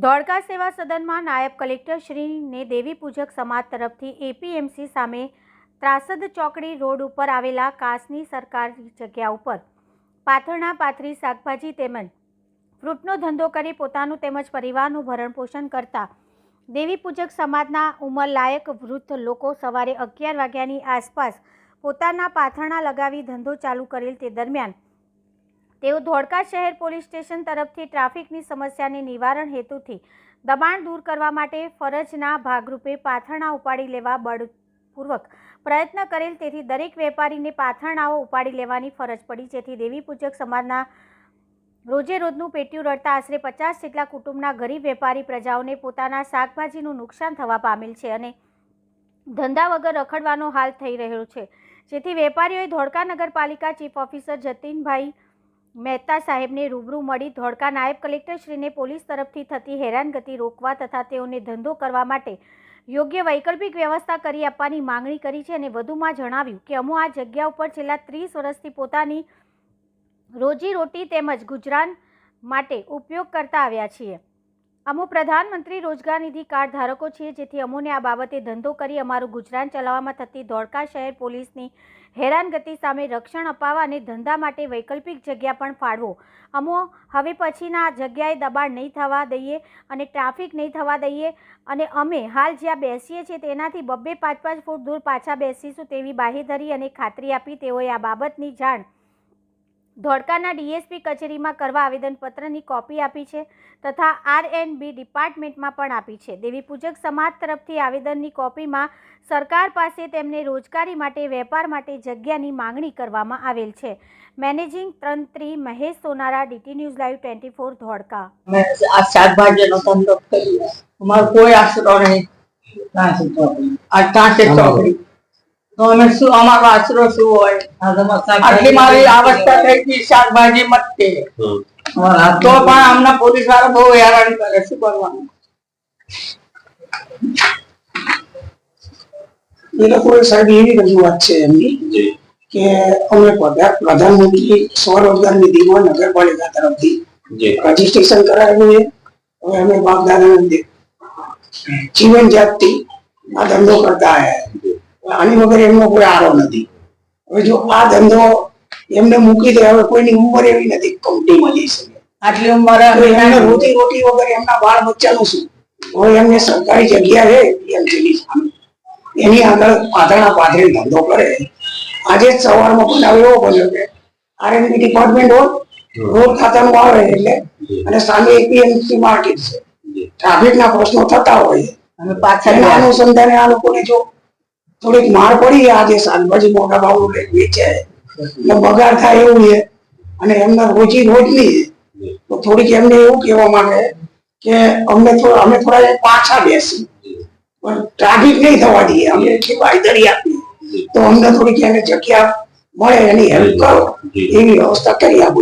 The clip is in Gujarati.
ધોળકા સેવા સદનમાં નાયબ કલેક્ટર શ્રીને દેવી પૂજક સમાજ તરફથી એપીએમસી સામે ત્રાસદ ચોકડી રોડ ઉપર આવેલા કાસની સરકારી જગ્યા ઉપર પાથરણા, પાથરી, શાકભાજી તેમજ ફ્રૂટનો ધંધો કરી પોતાનું તેમજ પરિવારનું ભરણપોષણ કરતા દેવી પૂજક સમાજના ઉંમરલાયક વૃદ્ધ લોકો સવારે અગિયાર વાગ્યાની આસપાસ પોતાના પાથરણા લગાવી ધંધો ચાલુ કરેલ તે દરમિયાન તેઓ ધોળકા શહેર પોલીસ સ્ટેશન તરફથી ટ્રાફિકની સમસ્યાને નિવારણ હેતુથી દબાણ દૂર કરવા માટે ફરજના ભાગરૂપે પાથરણા ઉપાડી લેવા બળપૂર્વક પ્રયત્ન કરેલ, તેથી દરેક વેપારીને પાથરણાઓ ઉપાડી લેવાની ફરજ પડી, જેથી દેવી પૂજક સમાજના રોજે રોજનું પેટ્યું રડતા આશરે પચાસ જેટલા કુટુંબના ગરીબ વેપારી પ્રજાઓને પોતાના શાકભાજીનું નુકસાન થવા પામેલ છે અને ધંધા વગર રખડવાનો હાલ થઈ રહ્યો છે. જેથી વેપારીઓએ ધોળકા નગરપાલિકા ચીફ ઓફિસર જતીનભાઈ મહેતા સાહેબને રૂબરૂ મળી ધોળકા નાયબ કલેક્ટરશ્રીને પોલીસ તરફથી થતી હેરાનગતિ રોકવા તથા તેઓને ધંધો કરવા માટે યોગ્ય વૈકલ્પિક વ્યવસ્થા કરી આપવાની માંગણી કરી છે અને વધુમાં જણાવ્યું કે અમો આ જગ્યા ઉપર છેલ્લા ત્રીસ વર્ષથી પોતાની રોજીરોટી તેમજ ગુજરાન માટે ઉપયોગ કરતા આવ્યા છીએ. અમો પ્રધાનમંત્રી રોજગાર નિધિ કાર્ડ ધારકો છીએ, જેથી અમોને આ બાબતે ધંધો કરી અમારું ગુજરાન ચલાવવામાં થતી ધોળકા શહેર પોલીસની હેરાનગતિ સામે રક્ષણ અપાવવા અને ધંધા માટે વૈકલ્પિક જગ્યા પણ ફાળવો. અમો, હવે પછીના જગ્યાએ દબાણ નહીં થવા દઈએ અને ટ્રાફિક નહીં થવા દઈએ અને અમે હાલ જ્યાં બેસીએ છીએ તેનાથી બબ્બે પાંચ પાંચ ફૂટ દૂર પાછા બેસીશું તેવી બાહેધરી અને ખાતરી આપી તેઓએ આ બાબતની જાણ ધોળકાના ડીએસપી કચેરીમાં કરવા આવેદનપત્રની કોપી આપી છે તથા આર એન્ડ બી ડિપાર્ટમેન્ટમાં પણ આપી છે. દેવી પૂજક સમાજ તરફથી આવેદનની કોપીમાં સરકાર પાસે તેમને રોજગારી માટે, વેપાર માટે જગ્યાની માંગણી કરવામાં આવેલ છે. Managing તંત્રી Mahesh Sonara, DT news live twenty four Dholka. કોઈ આશરો નહીં. તો અમે શું અમારો આશરો શું હોય? આટલી મારી અવસ્થા થઈ ગઈ શાકભાજી મટકે. તો પણ અમને પોલીસવાળા બહુ હેરાન કરે શું કરવાનું? એ લોકો સાહેબ એવી રજૂઆત છે એમની કે અમે પ્રધા- પ્રધાનમંત્રી સ્વરોજગાર નિધિમાં નગરપાલિકા તરફથી જી. રજીસ્ટ્રેશન કરાવ્યું છે. હવે અમે બાપ દાદાના જીવન જાતથી આ ધંધો કરતા આવ્યા આની વગર એમનો કોઈ આરો નથી. હવે જો આ ધંધો એમને મૂકી દે હવે કોઈની ઉંમર એવી નથી કંપનીમાં જઈ શકે. આટલી ઉંમરે એમને રોટી રોટી વગર એમના બાળ બચ્ચાનું શું? હવે એમને સરકારી જગ્યા છે PMC ની સામે. એની આગળ પાથરણા પાથરી ધંધો કરે. આજે જ સવારમાં બનાવ એવો બન્યો કે આરએનબી ડિપાર્ટમેન્ટ હોય રોડ ખાતાનું આવે એટલે અને સામે એપીએમસી માર્કેટ છે. ટ્રાફિકના પ્રશ્નો થતા હોય. અને પાછળ. અનુસંધાને આ લોકોને જો થોડીક માર પડી આજે શાકભાજી મોટા ભાવ વેચે. એટલે બગાડ થાય એવું છે. અને એમના રોજી રોજની છે. તો થોડીક એમને એવું કહેવા માંગે કે અમને થોડા અમે થોડા પાછા બેસી પણ ટ્રાફિક નહીં થવા દઈએ. અમે બાંયધરી આપી તો અમને થોડીક એને જગ્યા મળે એની હેલ્પ કરો. એવી વ્યવસ્થા કરી આપો.